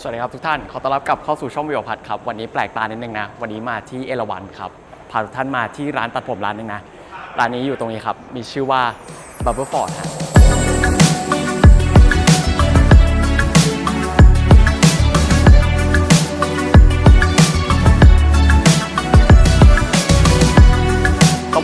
สวัสดีครับทุกท่าน ขอต้อนรับกลับเข้าสู่ช่องวิวพัดครับ วันนี้แปลกตานิดนึงนะ วันนี้มาที่เอราวันครับ พาทุกท่านมาที่ร้านตัดผมร้านหนึงนะ ร้านนี้อยู่ตรงนี้ครับ มีชื่อว่า b u b b l e Ford ครับ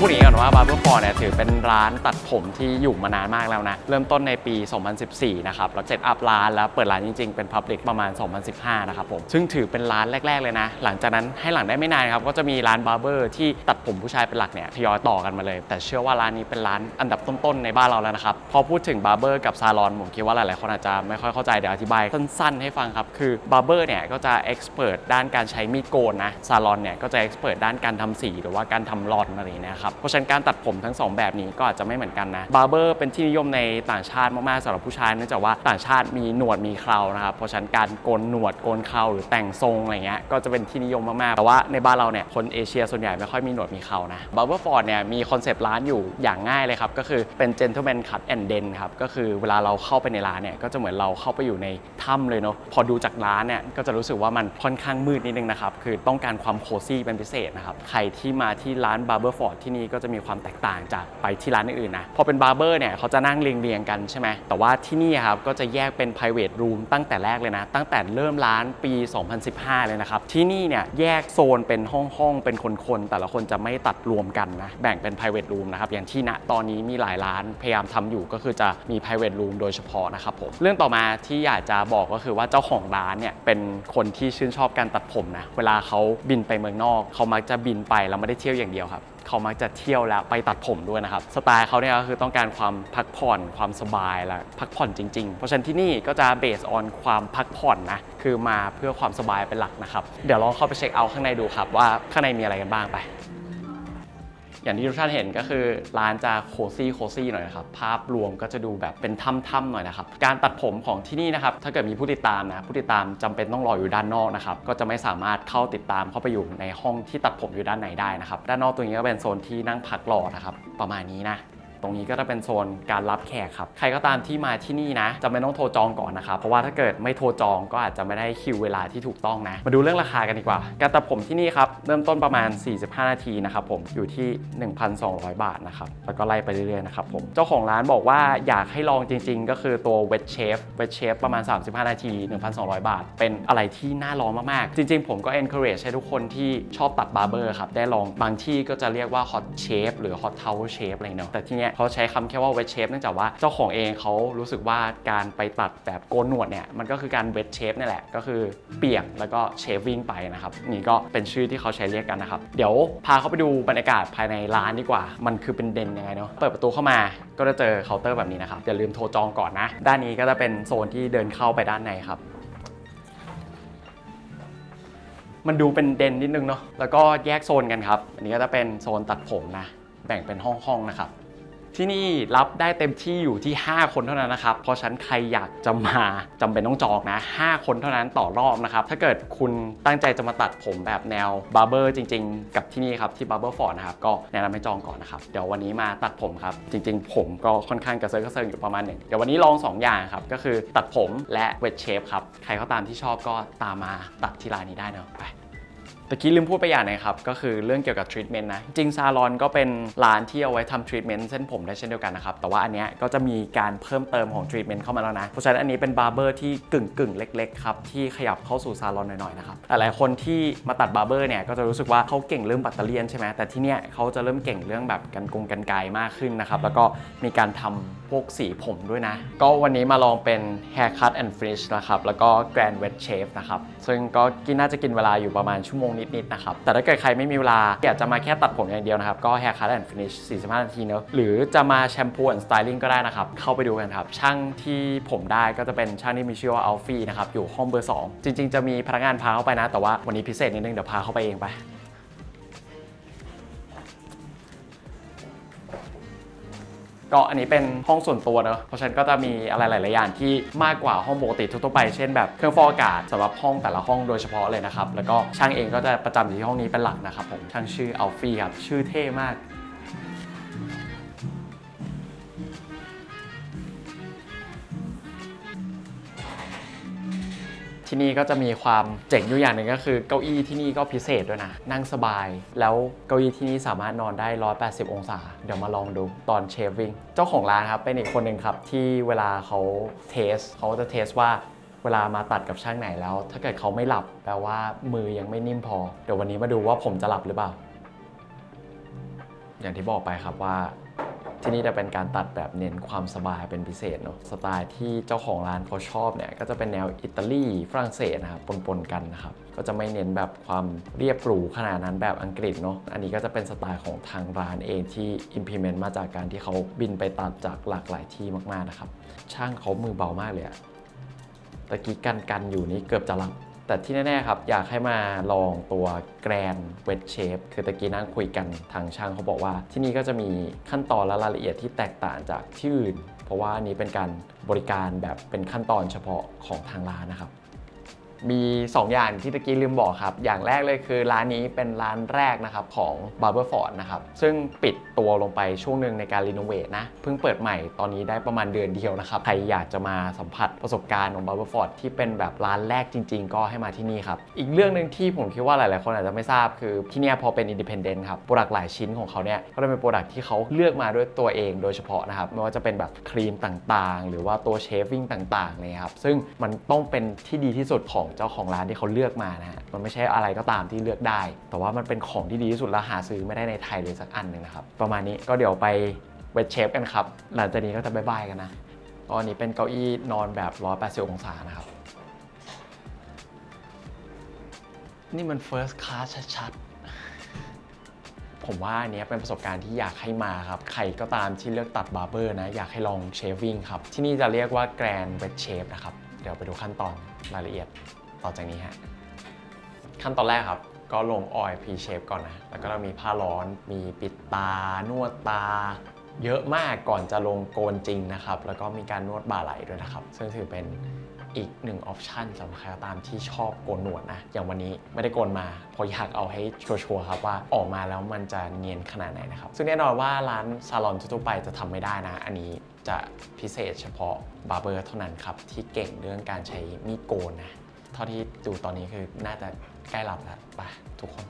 พูดอย่างนี้ก่อนว่า Barber f o r เนี่ยถือเป็นร้านตัดผมที่อยู่มานานมากแล้วนะ เริ่มต้นในปี 2014 นะครับแล้วเซตอัพร้านแล้วเปิดร้านจริงๆ เป็น Public ประมาณ 2015 นะครับผม ซึ่งถือเป็นร้านแรก ๆ เลยนะ หลังจากนั้นให้หลังได้ไม่นานครับ ก็จะมีร้าน Barber ที่ตัดผมผู้ชายเป็นหลักเนี่ยทยอยต่อกันมาเลย แต่เชื่อว่าร้านนี้เป็นร้านอันดับต้นๆในบ้านเราแล้วนะครับพอพูดถึง Barber กับซาลอนผมคิดว่าหลายๆคนอาจจะไม่ค่อยเข้าใจเดี๋ยวอธิบายสั้นๆให้ฟังครับคือ Barber เนี่ยก็จะ expert ด้านการใช้มีดโกนนะซาลอนเนี่ยก็จะ expert ด้านการทำสีหรือว่าการทำรอนอะไรอย่างเงี้ยครับเพราะฉะนั้นการตัดผมทั้งสองแบบนี้ก็อาจจะไม่เหมือนกันนะ Barber เป็นที่นิยมในต่างชาติมากๆสำหรับผู้ชายเนื่องจากว่าต่างชาติมีหนวดมีเครานะครับเพราะฉะนั้นการโกนหนวดโกนเคราหรือแต่งทรงอะไรเงี้ยก็จะเป็นที่นิยมมากๆแต่ว่าในบ้านเราเนี่ยคนเอเชียส่วนใหญ่ไม่ค่อยมีหนวดมีเครานะ Barber Ford เนี่ยมีคอนเซปต์ร้านอยู่อย่างง่ายเลยครับก็คือเป็น gentleman cut and den ครับก็คือเวลาเราเข้าไปในร้านเนี่ยก็จะเหมือนเราเข้าไปอยู่ในถ้ำเลยเนาะพอดูจากร้านเนี่ยก็จะรู้สึกว่ามันค่อนข้างมืดนิดนึงนะครับคือต้องการความโคซี่เป็นพิเศษนะครับใครที่มาที่ร้าน Barber Ford ที่นี่ก็จะมีความแตกต่างจากไปที่ร้านอื่นๆนะ พอเป็น Barber เนี่ยเขาจะนั่งเรียงๆกันใช่ไหม แต่ว่าที่นี่ครับก็จะแยกเป็น private room ตั้งแต่แรกเลยนะ ตั้งแต่เริ่มร้านปี 2015 เลยนะครับ ที่นี่เนี่ยแยกโซนเป็นห้องๆ เป็นคนๆ แต่ละคนจะไม่ตัดรวมกันนะ แบ่งเป็น private room นะครับ อย่างที่ณตอนนี้มีหลายร้านพยายามทำอยู่ก็คือจะมี private room โดยเฉพาะนะครับผม เรื่องต่อมาที่อยากจะบอกก็คือว่าเจ้าของร้านเนี่ยเป็นคนที่ชื่นชอบการตัดผมนะ เวลาเขาบินไปเมืองนอก เขามักจะบินไปแล้วไม่ได้เที่ยวอย่างเดียวครับเขามักจะเที่ยวแล้วไปตัดผมด้วยนะครับ สไตล์เขาเนี่ยก็คือต้องการความพักผ่อนความสบายและพักผ่อนจริงๆ เพราะฉะนั้นที่นี่ก็จะเบสออนความพักผ่อนนะ คือมาเพื่อความสบายเป็นหลักนะครับ เดี๋ยวลองเข้าไปเช็คเอาท์ข้างในดูครับว่าข้างในมีอะไรกันบ้างไป อย่างที่ทุกท่านเห็นก็คือร้านจะโคซี่โคซี่หน่อยนะครับ ภาพรวมก็จะดูแบบเป็นถ้ำๆหน่อยนะครับ การตัดผมของที่นี่นะครับ ถ้าเกิดมีผู้ติดตามนะผู้ติดตามจำเป็นต้องรออยู่ด้านนอกนะครับ ก็จะไม่สามารถเข้าติดตามเข้าไปอยู่ในห้องที่ตัดผมอยู่ด้านในได้นะครับ ด้านนอกตรงนี้ก็เป็นโซนที่นั่งพักรอนะครับ ประมาณนี้นะ ตรงนี้ก็จะเป็นโซนการรับแขกครับ ใครก็ตามที่มาที่นี่นะ จะไม่ต้องโทรจองก่อนนะครับ เพราะว่าถ้าเกิดไม่โทรจองก็อาจจะไม่ได้คิวเวลาที่ถูกต้องนะ มาดูเรื่องราคากันดีกว่า การตัดผมที่นี่ครับ เริ่มต้นประมาณ 45 นาทีนะครับผม อยู่ที่ 1,200 บาทนะครับ แล้วก็ไล่ไปเรื่อยๆนะครับผม เจ้าของร้านบอกว่าอยากให้ลองจริง ๆ ก็คือตัว Wet Shave Wet Shave ประมาณ 35 นาที 1,200 บาท เป็นอะไรที่น่าลองมากๆ จริง ๆ ผมก็ encourage ให้ทุกคนที่ชอบตัดบาร์เบอร์ครับ ได้ลอง บางที่ก็จะเรียกว่า hot shave หรือ hot towel shave อะไรเนาะ แต่ที่เนี้ยเขาใช้คำแค่ว่า wet shave เนื่องจากว่าเจ้าของเองเขารู้สึกว่าการไปตัดแบบโกนหนวดเนี่ยมันก็คือการ wet shave นี่แหละก็คือเปียกแล้วก็ shaving ไปนะครับนี่ก็เป็นชื่อที่เขาใช้เรียกกันนะครับเดี๋ยวพาเขาไปดูบรรยากาศภายในร้านดีกว่า มันคือเป็นเด่นยังไงเนาะเปิดประตูเข้ามาก็จะเจอเคาน์เตอร์แบบนี้นะครับอย่าลืมโทรจองก่อนนะ ด้านนี้ก็จะเป็นโซนที่เดินเข้าไปด้านในครับมันดูเป็นเด่นนิดนึงเนาะ แล้วก็แยกโซนกันครับ อันนี้ก็จะเป็นโซนตัดผมนะ แบ่งเป็นห้องๆนะครับ ที่นี่รับได้เต็มที่อยู่ที่ 5 คนเท่านั้นนะครับ เพราะฉันใครอยากจะมาจำเป็นต้องจองนะ 5 คนเท่านั้นต่อรอบนะครับ ถ้าเกิดคุณตั้งใจจะมาตัดผมแบบแนวบาร์เบอร์จริง ๆ กับที่นี่ครับ ที่บาร์เบอร์ฟอร์ดนะครับ ก็แนะนำให้จองก่อนนะครับ เดี๋ยววันนี้มาตัดผมครับ จริง ๆ ผมก็ค่อนข้างกระเซิร์กระเซิงอยู่ประมาณหนึ่งเดี๋ยววันนี้ลอง 2 อย่างครับ ก็คือตัดผมและเวทเชฟครับ ใครก็ตามที่ชอบก็ตามมาตัดที่ร้านนี้ได้นะไป ตะกี้ลืมพูดไปอย่างหนึงครับ ก็คือเรื่องเกี่ยวกับทรีทเมนต์นะ จริงซาลอนก็เป็นร้านที่เอาไว้ทำทรีทเมนต์เส้นผมได้เช่นเดียวกันนะครับ แต่ว่าอันเนี้ยก็จะมีการเพิ่มเติมของทรีทเมนต์เข้ามาแล้วนะ เพราะฉะนั้นอันนี้เป็นบาร์เบอร์ที่กึ่งกึ่งเล็กๆครับ ที่ขยับเข้าสู่ซาลอนหน่อยๆนะครับ หลายคนที่มาตัดบาร์เบอร์เนี่ยก็จะรู้สึกว่าเขาเก่งเรื่องแบัตเตอเลียนใช่ไหมแต่ที่เนี้ยเขาจะเริ่มเก่งเรื่องแบบกันกงกันไกรมากขึ้นนะครับ แล้วก็มีการทำ พวกสีผมด้วยนะ ก็วันนี้มาลองเป็น haircut and finish นะครับ แล้วก็ grand wet shave นะครับ ซึ่งก็กินน่าจะกินเวลาอยู่ประมาณชั่วโมงนิดๆนะครับ แต่ถ้าเกิดใครไม่มีเวลาอยากจะมาแค่ตัดผมอย่างเดียวนะครับ ก็ haircut and finish 45 นาทีเนอะหรือจะมาแชมพู and styling ก็ได้นะครับ เข้าไปดูกันครับ ช่างที่ผมได้ก็จะเป็นช่างที่มีชื่อว่า Alfie นะครับ อยู่ห้องเบอร์ 2 จริง ๆ จะมีพนักงานพาเข้าไปนะ แต่ว่าวันนี้พิเศษนิดนึงเดี๋ยวพาเข้าไปเองไป ก็อันนี้เป็นห้องส่วนตัวเนอะเพราะฉะนั้นก็จะมีอะไรหลาย ๆ อย่างที่มากกว่าห้องปกติทั่วๆไป เช่นแบบเครื่องฟอกอากาศสำหรับห้องแต่ละห้องโดยเฉพาะเลยนะครับ แล้วก็ช่างเองก็จะประจำอยู่ที่ห้องนี้เป็นหลักนะครับผมช่างชื่ออัลฟี่ครับชื่อเท่มาก ที่นี่ก็จะมีความเจ๋งอยู่อย่างหนึ่งก็คือเก้าอี้ที่นี่ก็พิเศษด้วยนะ นั่งสบาย แล้วเก้าอี้ที่นี่สามารถนอนได้ 180 องศา เดี๋ยวมาลองดูตอนเชฟวิ่ง เจ้าของร้านครับเป็นอีกคนหนึ่งครับที่เวลาเขาเทสเขาจะเทสว่าเวลามาตัดกับช่างไหนแล้ว ถ้าเกิดเขาไม่หลับแปลว่ามือยังไม่นิ่มพอ เดี๋ยววันนี้มาดูว่าผมจะหลับหรือเปล่า อย่างที่บอกไปครับว่า ที่นี่จะเป็นการตัดแบบเน้นความสบายเป็นพิเศษเนาะสไตล์ที่เจ้าของร้านเขาชอบเนี่ยก็จะเป็นแนวอิตาลีฝรั่งเศสนะครับปนๆกันนะครับก็จะไม่เน้นแบบความเรียบหรูขนาดนั้นแบบอังกฤษเนาะอันนี้ก็จะเป็นสไตล์ของทางร้านเองที่ implement มาจากการที่เขาบินไปตัดจากหลากหลายที่มากๆนะครับช่างเขามือเบามากเลยอะตะกี้กันกันอยู่นี่เกือบจะหลับ แต่ที่แน่ๆครับ อยากให้มาลองตัวแกรนเวทเชฟคือตะกี้นั่งคุยกันทางช่างเขาบอกว่า ที่นี่ก็จะมีขั้นตอนและรายละเอียดที่แตกต่างจากที่อื่น เพราะว่าอันนี้เป็นการบริการแบบเป็นขั้นตอนเฉพาะของทางร้านนะครับ มี 2 อย่างที่ตะกี้ลืมบอกครับ อย่างแรกเลยคือร้านนี้เป็นร้านแรกนะครับของ Barber f o r d นะครับ ซึ่งปิดตัวลงไปช่วงหนึ่งในการรีโนเวทนะ เพิ่งเปิดใหม่ตอนนี้ได้ประมาณเดือนเดียวนะครับ ใครอยากจะมาสัมผัสประสบการณ์ของ Barber f o r d ที่เป็นแบบร้านแรกจริง ๆ ก็ให้มาที่นี่ครับ อีกเรื่องหนึ่งที่ผมคิดว่าหลาย ๆ คนอาจจะไม่ทราบคือที่นี่พอเป็น Independent ครับโปรดักต์หลายชิ้นของเขาเนี่ยก็จะเป็นโปรดักต์ที่เขาเลือกมาด้วยตัวเองโดยเฉพาะนะครับไม่ว่าจะเป็นแบบครีมต่างๆ หรือว่าตัวเชฟวิ่งต่างๆเลยครับซึ่งมันต้องเป็นที่ดีที่สุดของเจ้าของร้านที่เขาเลือกมานะฮะมันไม่ใช่อะไรก็ตามที่เลือกได้ แต่ว่ามันเป็นของที่ดีที่สุดและหาซื้อไม่ได้ในไทยเลยสักอันหนึ่งนะครับประมาณนี้ก็เดี๋ยวไปเวทเชฟกันครับหลังจากนี้ก็จะบายบายกันนะก็อันนี้เป็นเก้าอี้นอนแบบ180องศานะครับนี่มัน first class ชัดๆ ผมว่าอันเนี้ยเป็นประสบการณ์ที่อยากให้มาครับ ใครก็ตามที่เลือกตัดบาร์เบอร์นะ อยากให้ลองเชฟวิ่งครับ ที่นี่จะเรียกว่าแกรนเวทเชฟนะครับ เดี๋ยวไปดูขั้นตอนรายละเอียด ต่อจากนี้ฮะขั้นตอนแรกครับ ก็ลงออยล์พรีเชฟก่อนนะ แล้วก็ต้องมีผ้าร้อน มีปิดตา นวดตา เยอะมากก่อนจะลงโกนจริงนะครับ แล้วก็มีการนวดบ่าไหล่ด้วยนะครับ ซึ่งถือเป็นอีกหนึ่งออปชันสำหรับใครก็ตามที่ชอบโกนหนวดนะ อย่างวันนี้ไม่ได้โกนมาเพราะอยากเอาให้ชัวร์ๆครับว่าออกมาแล้วมันจะเนียนขนาดไหนนะครับ ซึ่งแน่นอนว่าร้านซาลอนทั่วไปจะทำไม่ได้นะ อันนี้จะพิเศษเฉพาะบาร์เบอร์เท่านั้นครับ ที่เก่งเรื่องการใช้มีดโกนนะ เท่าที่ดูตอนนี้คือน่าจะใกล้หลับแล้วไปทุกคน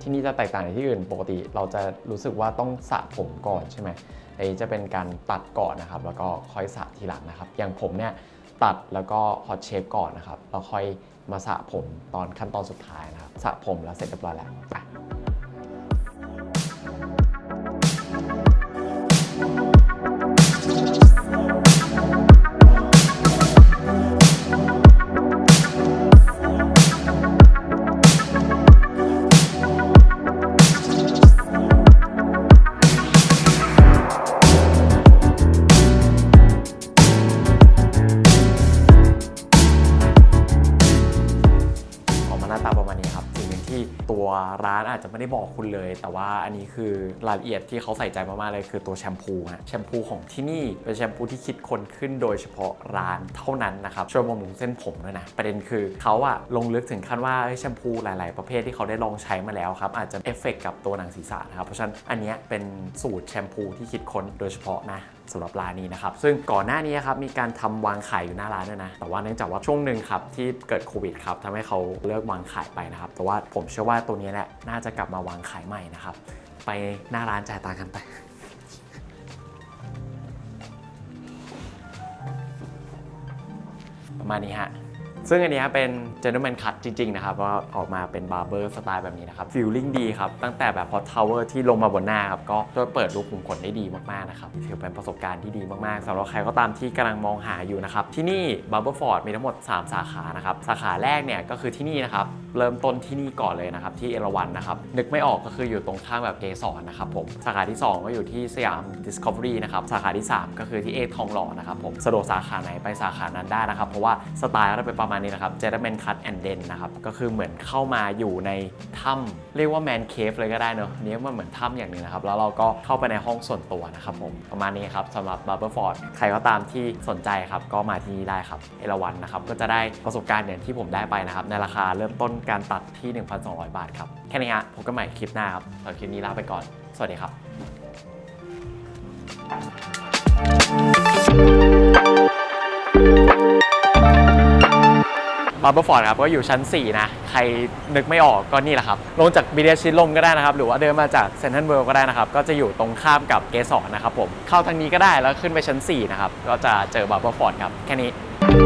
ที่นี่จะแตกต่างจากที่อื่นปกติเราจะรู้สึกว่าต้องสระผมก่อนใช่ไหมไอ้จะเป็นการตัดก่อนนะครับ แล้วก็ค่อยสระทีหลังนะครับ อย่างผมเนี่ยตัดแล้วก็ฮอตเชฟก่อนนะครับแล้วค่อยมาสระผมตอนขั้นตอนสุดท้ายนะครับสระผมแล้วเสร็จเรียบร้อยแล้วไป ร้านอาจจะไม่ได้บอกคุณเลย แต่ว่าอันนี้คือรายละเอียดที่เขาใส่ใจมากๆเลยคือตัวแชมพูฮะแชมพูของที่นี่เป็นแชมพูที่คิดคนขึ้นโดยเฉพาะร้านเท่านั้นนะครับช่วยบำรุงเส้นผมด้วยนะประเด็นคือเขาอะลงลึกถึงขั้นว่าแชมพูหลาย ๆ ประเภทที่เขาได้ลองใช้มาแล้วครับอาจจะเอฟเฟกต์กับตัวหนังศีรษะนะครับเพราะฉะนั้นอันนี้เป็นสูตรแชมพูที่คิดค้นโดยเฉพาะนะ สำหรับร้านนี้นะครับ ซึ่งก่อนหน้านี้ครับมีการทำวางขายอยู่หน้าร้านด้วยนะ แต่ว่าเนื่องจากว่าช่วงหนึ่งครับที่เกิดโควิดครับทำให้เขาเลิกวางขายไปนะครับ แต่ว่าผมเชื่อว่าตัวนี้แหละน่าจะกลับมาวางขายใหม่นะครับ ไปหน้าร้านจ่ายตังค์กันไปประมาณนี้ฮะ ซึ่งอันนี้เป็น gentleman cut จริง ๆ นะครับว่าออกมาเป็นบาร์เบอร์สไตล์แบบนี้นะครับ feeling ดีครับ ตั้งแต่แบบพอ tower ที่ลงมาบนหน้าครับ ก็ช่วยเปิดรูขุมขนได้ดีมาก ๆ นะครับ ถือเป็นประสบการณ์ที่ดีมาก ๆสำหรับใครก็ตามที่กำลังมองหาอยู่นะครับ ที่นี่ Barber Ford มีทั้งหมด 3 สาขานะครับ สาขาแรกเนี่ยก็คือที่นี่นะครับเริ่มต้นที่นี่ก่อนเลยนะครับที่เอราวันนะครับนึกไม่ออกก็คืออยู่ตรงข้างแบบเกสรนะครับผมสาขาที่ 2 ก็อยู่ที่สยาม Discovery นะครับสาขาที่ 3 ก็คือที่เอทองหล่อนะครับผมสะดวกสาขาไหนไปสาขานั้นได้นะครับเพราะว่าสไตล์ก็จะเป็นประมาณนี้นะครับ Gentleman Cut and Den นะครับ ก็คือเหมือนเข้ามาอยู่ในถ้ำเรียกว่า Man Cave เลยก็ได้เนอะอันนี้มันเหมือนถ้ำอย่างหนึ่งนะครับ แล้วเราก็เข้าไปในห้องส่วนตัวนะครับผม ประมาณนี้ครับสำหรับ Barber Ford ใครก็ตามที่สนใจครับ ก็มาที่นี่ได้ครับ เอราวันนะครับ ก็จะได้ประสบการณ์อย่างที่ผมได้ไปนะครับ ในราคาเริ่มต้นการตัดที่ 1,200 บาทครับ แค่นี้ฮะ พบกันใหม่คลิปหน้าครับสำหรับคลิปนี้ลาไปก่อน สวัสดีครับ บาร์เบอร์ฟอร์ดครับก็อยู่ชั้น 4 นะ ใครนึกไม่ออกก็นี่แหละครับ ลงจากบีเดชิดลมก็ได้นะครับ หรือว่าเดินมาจากเซนทรัลเวิลด์ก็ได้นะครับ ก็จะอยู่ตรงข้ามกับเกสรนะครับผม เข้าทางนี้ก็ได้แล้วขึ้นไปชั้น 4 นะครับ ก็จะเจอบาร์เบอร์ฟอร์ดครับ แค่นี้